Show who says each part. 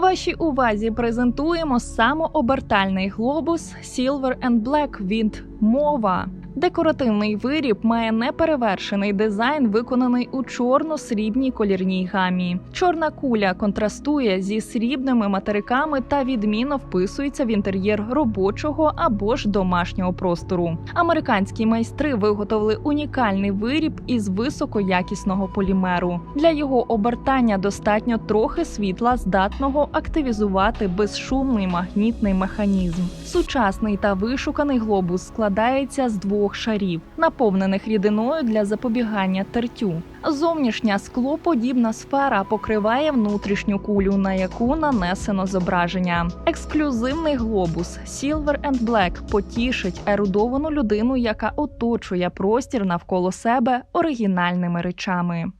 Speaker 1: Вашій увазі презентуємо самообертальний глобус Silver and Black від Мова. Декоративний виріб має неперевершений дизайн, виконаний у чорно-срібній колірній гамі. Чорна куля контрастує зі срібними материками та відмінно вписується в інтер'єр робочого або ж домашнього простору. Американські майстри виготовили унікальний виріб із високоякісного полімеру. Для його обертання достатньо трохи світла, здатного активізувати безшумний магнітний механізм. Сучасний та вишуканий глобус складається з двох шарів, наповнених рідиною для запобігання тертю. Зовнішня склоподібна сфера покриває внутрішню кулю, на яку нанесено зображення. Ексклюзивний глобус Silver and Black потішить ерудовану людину, яка оточує простір навколо себе оригінальними речами.